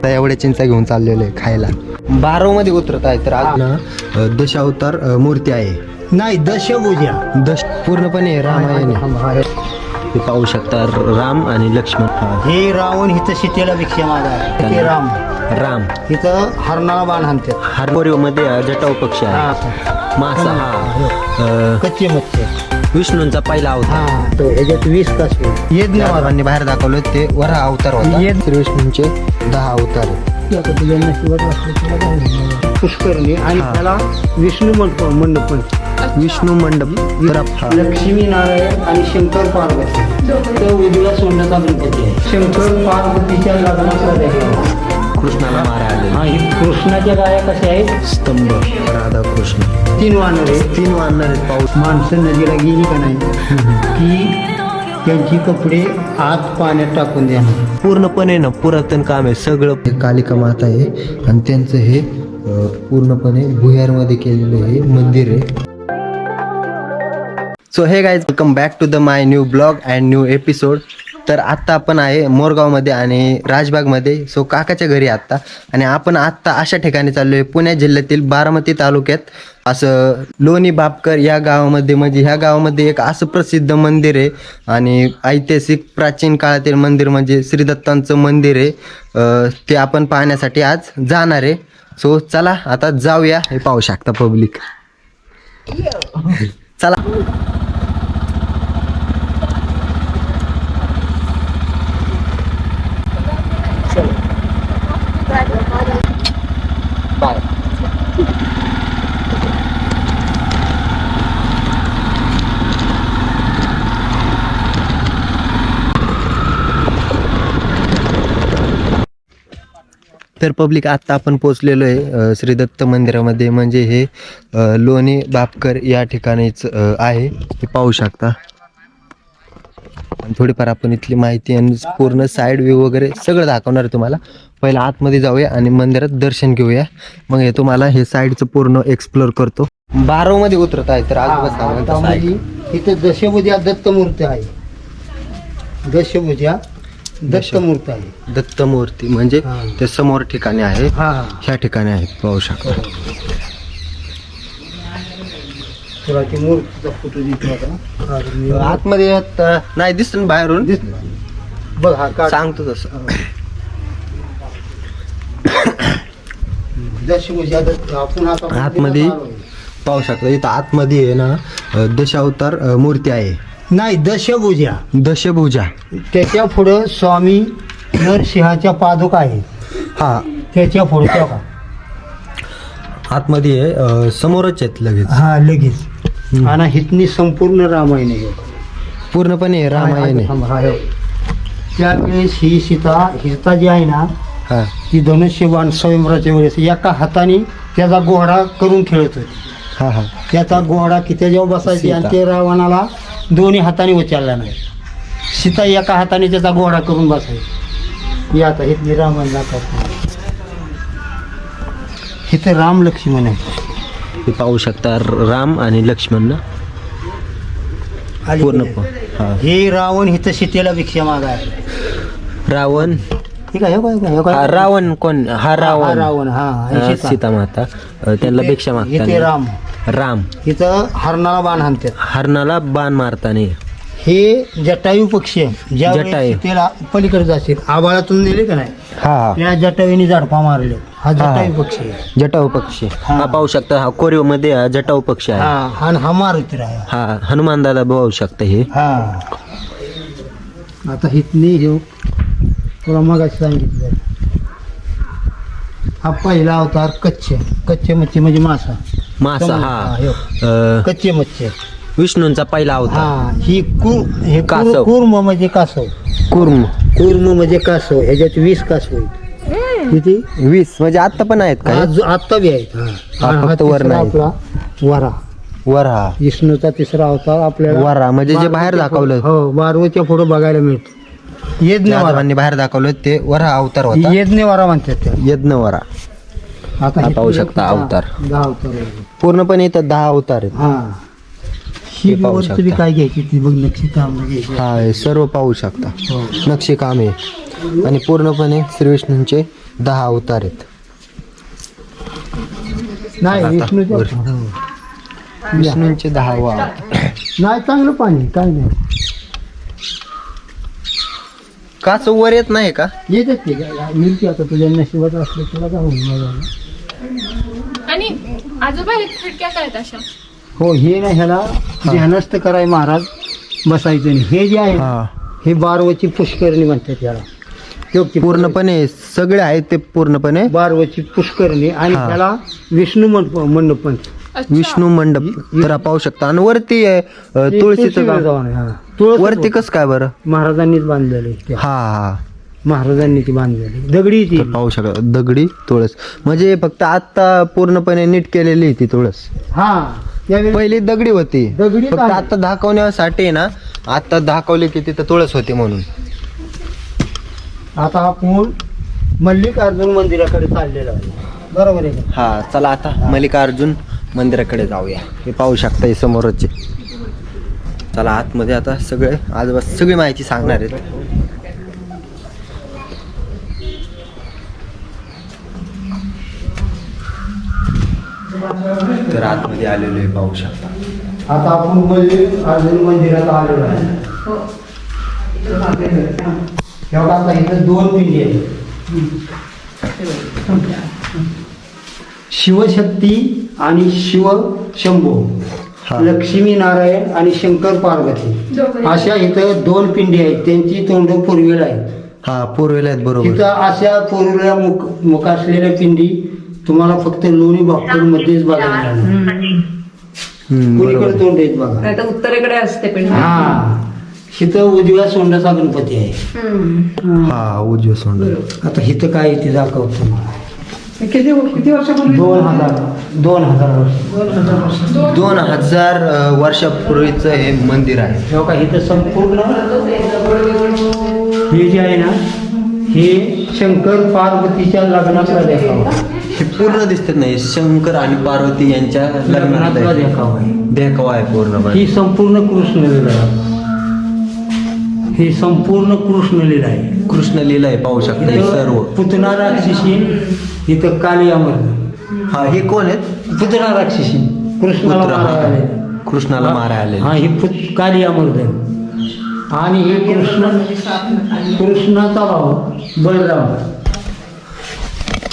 आता एवढ्या चिंचा घेऊन चाललेलो आहे खायला. बारावमध्ये उतरत आहे तर आज ना अ, दशावतार अ, मूर्ती आहे. नाही दशभुजा. दश पूर्णपणे रामायण आहे. हे पाहू शकता र- राम आणि लक्ष्मण. हा. हे रावण हिचं सीतेला भिक्षा मागा हे राम. राम. हिचं हरणाला बाण हाणतात. हरपोरी मध्ये अ, जटाऊ पक्षी आहे. मासा हा. अ, कच्चे मच्छे विष्णूंचा पहिला अवतार. हा तो ह्याच्यात वीस तास यज्ञ देवांनी बाहेर दाखवलं ते वरा अवतार होता. श्री विष्णूंचे दहा अवतार. आहेत. पुष्करणी आणि हा. त्याला विष्णू मंडप मंडप पण विष्णू मंडप. लक्ष्मी नारायण आणि शंकर पार्वती. तो उजव्या सोंडाचा गणपती आहे. शंकर पार्वतीच्या लग्नाचा आहे. कृष्णाला मारा आले हा ही कृष्णाच्या गाया कशा आहेत? स्तंभ. राधा कृष्ण तीन वानर आहेत. तीन वानर आहेत. पाऊस. माणसं नदीला गेली का नाही? की त्यांची कपडे आत पाण्यात टाकून देणार. पूर्णपणे ना पुरातन काम आहे. सगळं हे कालिका माता आहे. आणि त्यांचं हे अ, पूर्णपणे भुयारमध्ये केलेलं हे मंदिर आहे. सो हे guys welcome back to the my new blog and new episode तर आत्ता आपण आहे मोरगावमध्ये आणि राजबागमध्ये. सो काकाच्या घरी आत्ता. आणि आपण आत्ता अशा ठिकाणी चाललो आहे पुणे जिल्ह्यातील बारामती तालुक्यात. असं लोणी बापकर या गावामध्ये म्हणजे ह्या गावामध्ये एक असं प्रसिद्ध मंदिर आहे. आणि ऐतिहासिक प्राचीन काळातील मंदिर म्हणजे श्री दत्तांचं मंदिर आहे. ते आपण पाहण्यासाठी आज जाणार आहे. सो चला आता जाऊया. हे पाहू शकता पब्लिक चला. तर पब्लिक आत्ता आपण पोचलेलो आहे श्री दत्त मंदिरामध्ये. म्हणजे हे लोणी बापकर या ठिकाणीच आहे. हे पाहू शकता. आणि थोडीफार आपण इथली माहिती आणि पूर्ण साईड व्ह्यू वगैरे सगळं दाखवणार आहे तुम्हाला. पहिला आतमध्ये जाऊया आणि मंदिरात दर्शन घेऊया. मग हे तुम्हाला हे साईडचं पूर्ण एक्सप्लोर करतो. बारावमध्ये उतरत आहे तर आज त्यामध्ये इथे दशभुजा दत्तमूर्ती आहे. दशभुजा दत्तमूर्ती आहे. दत्त मूर्ती म्हणजे हा. ते समोर ठिकाणी आहे. हा. ह्या ठिकाणी आहेत पाहू शकता. तुला ती मूर्तीचा फोटो दिसला का आतमध्ये येत, अ, नाही दिसत ना बाहेरून. बघ हा काढ. सांगतो तसं. दशभुजा दत्त आपण आता आतमध्ये पाहू शकता इथं आतमध्ये आहे ना अ, दशावतार अ, मूर्ती आहे. नाही दशभुजा. दशभुजा. त्याच्या पुढं स्वामी नरसिंहाच्या पादुका आहेत. हा. त्याच्या पुढच्या का आतमध्ये आहे, अ, समोरच आहेत लगेच. हा लगेच. आणि हितनी संपूर्ण रामायण आहे. पूर्णपणे रामायण आहे. हा, हा, हा. त्यावेळेस ही सीता सीता जी आहे ना हा. ती धनुष्यबाण स्वयंवराच्या वेळेस एका हाताने त्याचा गोहडा करून खेळत होती हा हा. त्याचा गोहडा की त्याच्यावर बसायची आणि. ते रावणाला दोन्ही हाताने उचलला नाही. सीता एका हाताने त्याचा गोहडा करून बसायची ही आता हितली रामायण दाखवत इथं राम लक्ष्मण आहे. हे पाहू शकता राम आणि लक्ष्मण ना? पूर्ण प- हा. हे रावण हिथं सीतेला भिक्षा मागाय. रावण? ठीक आहे हे काय- हे हा, काय? रावण कोण? हा हा, रावण. रावण हा हा, सीता. सीता माता. अ, त्यांना भिक्षा इथे मागताना राम. राम. इथं हरणाला बाण हाणतात. हरणाला बाण मारताना. हे जटायू पक्षी आहे. ज्या जटायू. वेळेस सीतेला पलीकडे जातील आबाळातून नेले का नाही? हा त्या जटायूने झाडपा मारले. हा जटायू हा. पक्षी आहे. जटाऊ पक्षी. हा. हा पाहू शकता हा कोरीवमध्ये हा जटाऊ पक्षी आहे. हा आणि हा मारुती राहा. हा हनुमान दादा पाहू शकता हे. हा. आता हितनी हे तुला मगाशी सांगितलं. हा पहिला अवतार कच्चे कच्चे मच्छी म्हणजे मासा. मासा. हा. ह्यो. अ, कच्चे मच्छी विष्णूंचा पहिला अवतार. हा ही कुर हे कासव. कुर- कुर्म म्हणजे कासव. कुर्म. कुर्म म्हणजे कासव. ह्याच्यात वीस कासव आहेत किती? वीस म्हणजे आता पण आहेत का? आज आत्ता बी आहेत हा. हा, आणि फक्त तिसरा वर नाही. आपला वरा. वर विष्णूचा तिसरा अवतार आपल्याला वरा म्हणजे जे बाहेर दाखवलं. पुढं- हो बारवच्या पुढे बघायला मिळतो. यज्ञ वरा यादवांनी बाहेर दाखवलं ते वरा अवतार होता. यज्ञ वरा म्हणतात त्याला. यज्ञ वरा हा, हे पाहू शकता अवतार. दहा अवतार आहे. पूर्णपणे इथं दहा अवतार आहेत. हा. ही हे पाहू शकता. काय घ्यायची ती बघ नक्षी काम घ्यायची. हा हे सर्व पाहू शकता. हो. नक्षी काम आहे आणि पूर्णपणे श्री विष्णूंचे दहा अवतार आहेत. नाही विष्णूच्या वर. विष्णूंचे दहा अवतार नाही चांगलं पाणी काय नाही. काच वर येत नाही का? येतात ते काय मिळते आता तुझ्या नशिबात असलं तुला काय होईल मला आणि आजोबा हे खिडक्या काय आहेत अशा हो हे ना ह्याला ध्यानस्थ कराय महाराज बसायचं नाही हे जे आहे ना, हा हे बारवची पुष्करणी म्हणतात याला पूर्णपणे सगळे आहेत ते पूर्णपणे बारवची पुष्करणी आणि हा. त्याला विष्णू मंडप मंडप म्हणतात. अच्छा. विष्णू मंडप तर पाहू शकता आणि वरती आहे, अ, तुळशीचं तुळशीला गाव. जाऊन आहे, हा. तुळस वरती कस काय बरं महाराजांनीच बांधलेलं आहे ते. हा हा महाराजांनी ती बांधलेली. दगडी ती. तर पाहू शकता दगडी तुळस. म्हणजे फक्त आता पूर्णपणे नीट केलेली आहे ती तुळस. हा त्यावेळी पहिली दगडी होती. दगडी फक्त आहे. आता दाखवण्यासाठी आहे ना आता दाखवली की तिथं तुळस होती म्हणून. आता आपण मल्लिकार्जुन मंदिराकडे चाललेलो आहे. बरोबर आहे का? हा चला आता मल्लिकार्जुन मंदिराकडे जाऊया. हे पाहू शकता हे समोरचे. चला आतमध्ये आता सगळे आजूबाजू सगळी माहिती सांगणार आहेत. तर आतमध्ये आलेलो आहे पाहू शकता. आता आपण मल्लिकार्जुन मंदिरात आलेलो आहे. तेव्हा आता इथं दोन पिंडी आहेत. शिवशक्ती आणि शिव शंभू हा. लक्ष्मी नारायण आणि शंकर पार्वती. अशा इथं दोन पिंडी आहेत त्यांची तोंड पूर्वेला आहेत. हा पूर्वेला आहेत बरोबर. तिथं अशा पूर्वेला मुख मुख असलेल्या पिंडी तुम्हाला फक्त लोणी बापूर मध्येच बघायला मिळणार. हम्म, कुणीकडे तोंड आहेत बघा? उत्तरेकडे असते पण. हा. इथं उजव्या सोंडाचा गणपती आहे. हा. उजवे सोंड. आता इथं काय आहे ते दाखवतो तुम्हाला. किती किती वर्षापूर्वी? दोन हजार दोन हजार वर्ष. दोन हजार अ, वर्षापूर्वीचं हे मंदिर आहे. तेव्हा का इथं संपूर्ण हे जे आहे ना हे शंकर पार्वतीच्या लग्नातला देखावा हे पूर्ण दिसत नाही. शंकर आणि पार्वती यांच्या लग्नात लग्नातला आहे. देखावा आहे. देखावा आहे पूर्णपणे. ही संपूर्ण कृष्ण लीला. आहे ही संपूर्ण कृष्ण लीला आहे. कृष्ण लीला आहे पाहू शकता हे सर्व. पुतना राक्षसी इथं काली अमर हा हे कोण आहेत? पुतना राक्षसी. कृष्णाला आले. कृष्णाला मारायला आलेले. हा ही काली अमरधन आणि हे कृष्ण कृष्णाचा भाऊ बलराम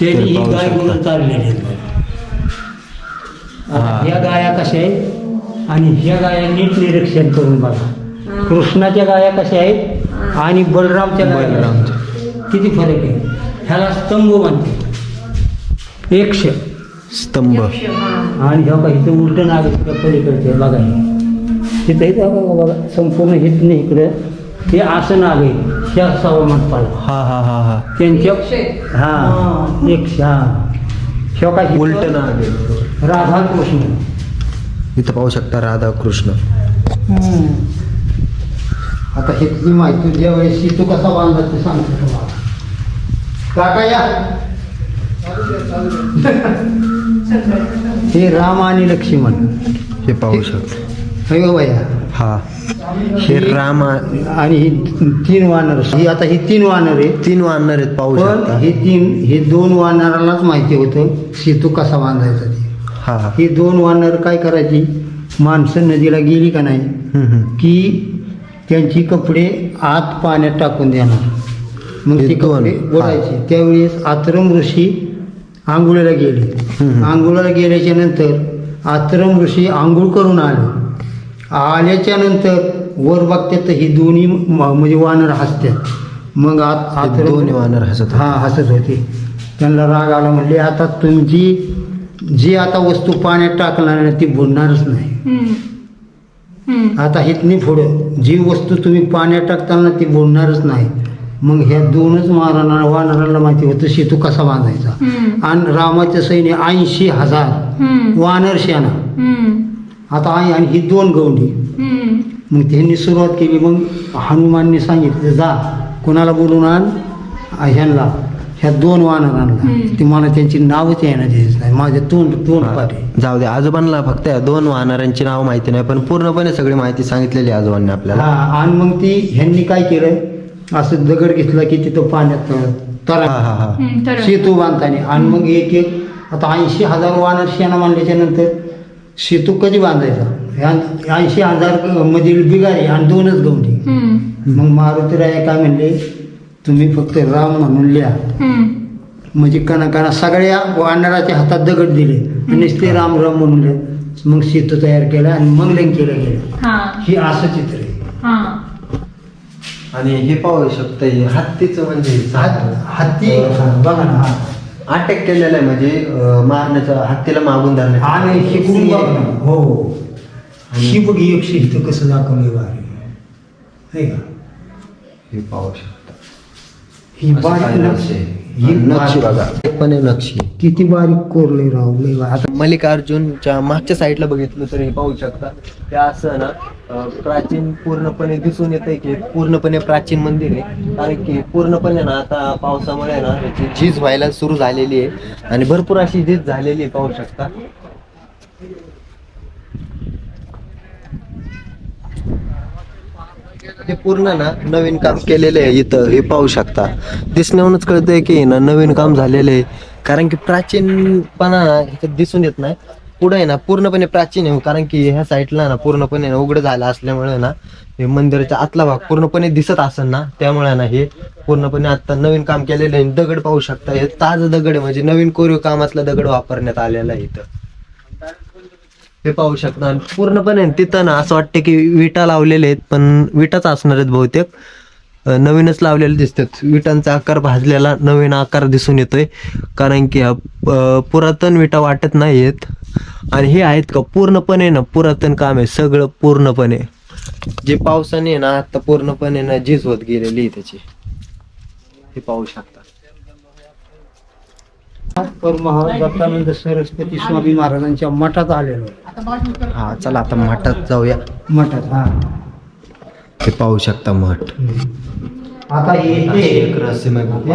त्यांनी ही गाय. म्हणून चाललेली. ह्या गाया कशा आहेत? आणि ह्या गाया नीट निरीक्षण करून बघा. कृष्णाच्या गाया कशा आहेत आणि बलरामच्या? बलरामच्या. किती फरक आहे? ह्याला स्तंभ म्हणते एकश स्तंभ. आणि ह्या का इथं उलट नाग पलीकडचे बघा. तिथं बघा संपूर्ण हित नाही इकडं. ते असं नाग आहे ह्या सव्वा मंडपाला हा हा हा हा. त्यांच्या. हा एकशे हा. इथं उलट. राधा कृष्ण इथं पाहू शकता राधा कृष्ण आता हे तुझी माहिती ज्या वेळेस तू कसा बांधला ते सांगतो तुम्हाला. काका या. हे राम आणि लक्ष्मण. हे पाहू शकता. हे या. हा. हे राम आ- आणि ही तीन वानर ही आता ही तीन वानर आहे तीन वानर आहेत पाहू पण शकता. हे तीन हे दोन वानरालाच माहिती होतं सेतू कसा बांधायचा ते. हा. हा ही दोन वानर काय करायची? माणसं नदीला गेली का नाही हम्म, हम्म. की त्यांची कपडे आत पाण्यात टाकून देणार. मग हे ती दोन, कपडे हा. ओढायचे. त्यावेळेस आत्रम ऋषी आंघोळीला गेले. हम्म. आंघोळीला गेल्याच्यानंतर आत्रम ऋषी आंघोळ करून आले. आल्याच्यानंतर वर बघतात तर ही दोन्ही म्हणजे वानर हसतात मग आत हे दोन्ही वानर हसत हा हसत होते त्यांना राग आला म्हणले आता तुमची जी आता वस्तू पाण्यात टाकणार आहे ती बुडणारच नाही हम्म. हम्म. आता इथनी पुढं जी वस्तू तुम्ही पाण्यात टाकताना ती बुडणारच नाही मग ह्या दोनच महाराणा वानराला माहिती होतं सेतू कसा बांधायचा. आणि रामाचं सैन्य ऐंशी हजार. वानर सेना हम्म. आता आई आणि ही दोन गवंडी. मग त्यांनी सुरुवात केली. मग हनुमानने सांगितलं जा कोणाला बोलून आण? ह्यांना ह्या दोन वानरांना हम्म. ती मला त्यांची नावच येणार नाही. माझे तोंड तोंड. पाठे जाऊ दे आजोबांना फक्त या दोन वानरांची नाव माहिती नाही पण पूर्णपणे सगळी माहिती सांगितलेली आजोबांनी आपल्याला. हा आणि मग ती ह्यांनी काय केलं? असं दगड घेतला की तिथं पाण्यात तरा हा हा. सेतू बांधताना आणि मग एक एक आता ऐंशी हजार वानर शेणा मांडल्याच्या नंतर सेतू कधी बांधायचा? ऐंशी हजार मधील बिगारी आणि दोनच गवंडी. मग मारुतीराया काय म्हणले? तुम्ही फक्त राम म्हणून लिहा. म्हणजे कणा कणा सगळ्या वानराच्या हातात दगड दिले. आणि ते राम राम म्हणून लिहा. मग सेतू तयार केला आणि मग लंकेला गेला. हा. हे असं चित्र आहे. हा. आणि हे पाहू शकता हत्तीचं म्हणजे हात- हत्ती बघा ना. हा. अटॅक केलेलं आहे म्हणजे अं, मारण्याचं हत्तीला मागून धरण्याचं. आणि शिकून बघ ना हो ही. बघ एकशे इथं कसं दाखवलंय भारी है का? हे पाहू शकता. ही असं काय नक्षी नक्षी आहे. ही नक्षी बारीक- बघा. हे पण आहे नक्षी किती बारीक कोरले राव लय आता मल्लिकार्जुनच्या मागच्या साईडला बघितलं तर हे पाहू शकता. ते असं ना अं, प्राचीन पूर्णपणे दिसून येतंय की पूर्णपणे प्राचीन मंदिर आहे. कारण की पूर्णपणे ना आता पावसामुळे ना याची झीज व्हायला सुरू झालेली आहे. आणि भरपूर अशी झीज झालेली आहे पाहू शकता. हे पूर्ण ना नवीन काम केलेलं आहे इथं हे पाहू शकता. दिसण्यावरूनच कळतंय की ना नवीन काम झालेलं आहे. कारण की प्राचीनपणा ना ह्याच्यात दिसून येत नाही. पुढे आहे ना पूर्णपणे प्राचीन आहे हो, कारण की ह्या साईडला ना पूर्णपणे ना उघडं झालं असल्यामुळे ना हे मंदिराचा आतला भाग पूर्णपणे दिसत असेल ना त्यामुळे ना हे पूर्णपणे आता नवीन काम केलेलं आहे. दगड पाहू शकता हे ताज दगड आहे म्हणजे नवीन कोरीव कामातला दगड वापरण्यात आलेला आहे इथं. हे पाहू शकता. पूर्णपणे तिथं ना असं वाटतं की विटा लावलेले आहेत पण विटाच असणार आहेत बहुतेक. नवीनच लावलेले दिसतात. विटांचा आकार भाजलेला नवीन आकार दिसून येतोय. कारण की अं, पुरातन विटा वाटत नाही आहेत आणि हे आहेत का पूर्णपणे ना पुरातन काम आहे. सगळं पूर्णपणे. जे पावसाने ना आता पूर्णपणे ना झीज होत गेलेली आहे त्याची. हे पाहू शकता. दत्तानंद सरस्वती स्वामी महाराजांच्या मठात आलेलो आहे. हा चला आता मठात जाऊया. मठात हा. हे पाहू शकता मठ. आता एक येथे रहस्यमय गुफा.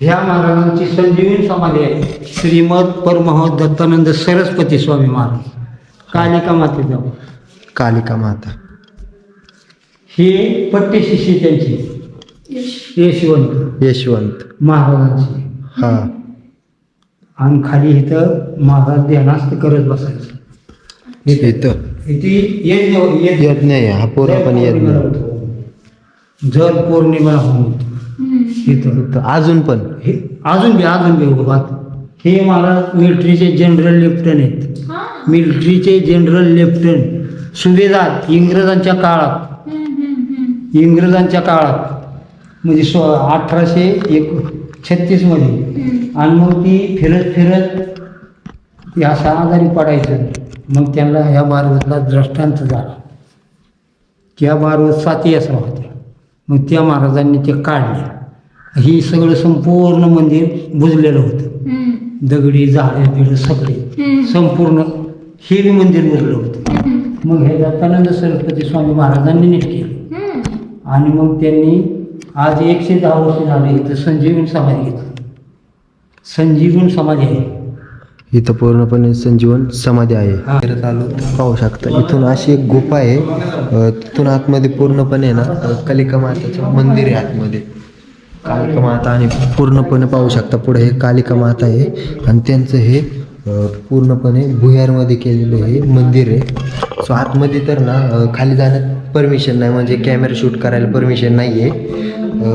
ह्या महाराजांची संजीवनी समाधी आहे. श्रीमद परमहंस दत्तानंद सरस्वती स्वामी महाराज. कालिका माते जाऊ कालिका माता. हे पट्टे शिष्य त्यांची. यशवंत. यशवंत. महाराजांची. हा. आणि खाली इथं महाराज ध्यानास्त करत बसायचं. इथं. इथे यज्ञ यज्ञ. यज्ञ आहे. हा पूर्णपणे यज्ञ. जल पौर्णिमा होऊन इथं इथं अजून पण. हे अजून बी अजून बी उभा हे महाराज मिलिटरीचे जनरल लेफ्टनंट आहेत. मिलिटरीचे जनरल लेफ्टनंट सुभेदार इंग्रजांच्या काळात. इंग्रजांच्या काळात. म्हणजे सो अठराशे एक छत्तीसमध्ये. आणि मग ती फिरत फिरत या अशा आजारी पडायचं. मग त्यांना ह्या बारवतला दृष्टांत झाला. त्या बारवत साती असं होत्या मग त्या महाराजांनी ते काढले. ही सगळं संपूर्ण मंदिर बुजलेलं होतं. दगडी झाडे बिड सगळे. संपूर्ण हे बी मंदिर बुजलं होतं. मग हे दत्तानंद सरस्वती स्वामी महाराजांनी नीट केलं. आणि मग त्यांनी आज एकशे दहा वर्ष झाले इथं संजीवन समाधी घेतली. संजीवन समाधी आहे. इथं पूर्णपणे संजीवन समाधी आहे. फिरत आलो तर पाहू शकता इथून अशी एक गुफा आहे. तिथून आतमध्ये पूर्णपणे ना कालिका माताचं मंदिर आहे आतमध्ये. कालिका माता आणि पूर्णपणे पाहू शकता पुढे हे कालिका माता आहे. आणि त्यांचं हे पूर्णपणे भुयारमध्ये केलेलं हे मंदिर आहे. सो आतमध्ये तर ना खाली जाण्यात परमिशन नाही म्हणजे कॅमेरा शूट करायला परमिशन नाही आहे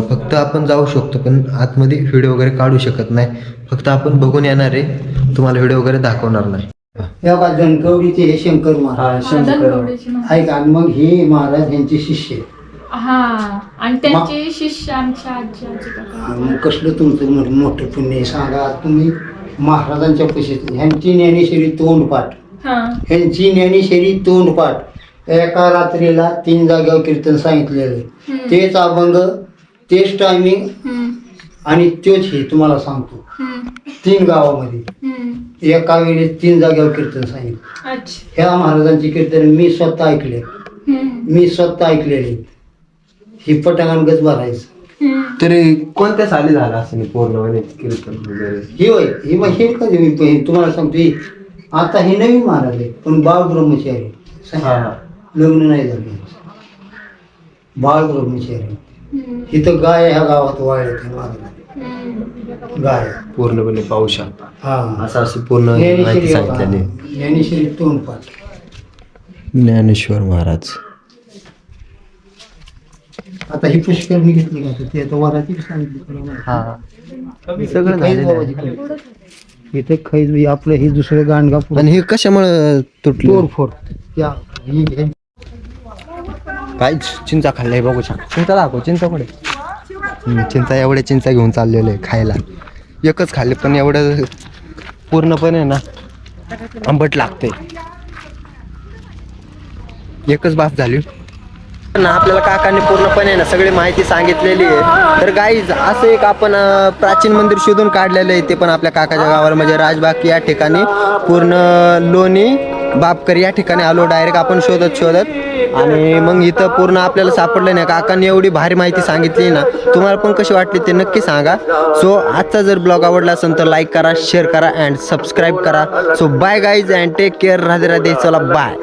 फक्त आपण जाऊ शकतो पण आतमध्ये व्हिडिओ वगैरे काढू शकत नाही. फक्त आपण बघून येणार आहे. तुम्हाला व्हिडिओ वगैरे दाखवणार नाही. या बा जनकवडीचे हे शंकर महाराज. आहे का आणि मग हे महाराज यांचे शिष्य. हा आणि त्यांचे शिष्य आमच्या आजी मग कसलं तुमचं मोठं मोठं पुण्य आहे सांगा. तुम्ही महाराजांच्या पशी ह्यांची ज्ञानेश्वरी तोंडपाठ. हा. ह्यांची ज्ञानेश्वरी तोंडपाठ. एका रात्रीला तीन जागेवर कीर्तन सांगितलेलं. तेच अभंग तेच टायमिंग आणि तोच हे तुम्हाला सांगतो. तीन गावामध्ये. एका वेळी तीन जागेवर कीर्तन सांगितलं. ह्या महाराजांची कीर्तन मी स्वतः ऐकले. मी स्वतः ऐकलेले. ही पटांगणगच भरायचं. तरी कोणत्या साली झाला असेल पूर्णपणे कीर्तन ही होय. ही मग हे कधी मी तुम्हाला सांगतो ही आता हे नवीन महाराज आहे पण बाळ ब्रह्मचारी. लग्न नाही झालं बाळ ब्रह्मचारी इथं गाय ह्या गावात वाळल्या गाय पूर्णपणे पाहू शकता. हा. असं असं पूर्ण माहिती सांगितलेली ज्ञानेश्वरी तोंडपाठ. ज्ञानेश्वर महाराज. आता ही पुष्करणी घेतली का ते आता वराची सांगितली तुला माहिती. हा. सगळं झालेलं. इथे खैज आपलं हे दुसरं गाणगापूर आणि हे कशामुळे तुटलं? तोडफोड त्या ही हे- काय चिंचा खाल्लाय बघू शकता. चिंचा दाखव चिंचा कुठे? चिंचा एवढ्या चिंचा घेऊन चाललेलं आहे खायला. एकच खाल्ले पण एवढं पूर्णपणे ना आंबट लागते. एकच बास झाली. ना आपल्याला काकांनी पूर्णपणे ना सगळी माहिती सांगितलेली आहे. तर गाईज असं एक आपण प्राचीन मंदिर शोधून काढलेलं आहे ते पण आपल्या काकाच्या गावाला म्हणजे राजबाग या ठिकाणी पूर्ण लोणी बापकर या ठिकाणी आलो डायरेक्ट आपण शोधत शोधत. आणि मग इथं पूर्ण आपल्याला सापडलं नाही काकांनी एवढी भारी माहिती सांगितली ना तुम्हाला पण कशी वाटली ते नक्की सांगा. सो आजचा जर ब्लॉग आवडला असेल तर लाईक करा शेअर करा अँड सबस्क्राईब करा. So bye guys and take care Radhe Radhe चला बाय.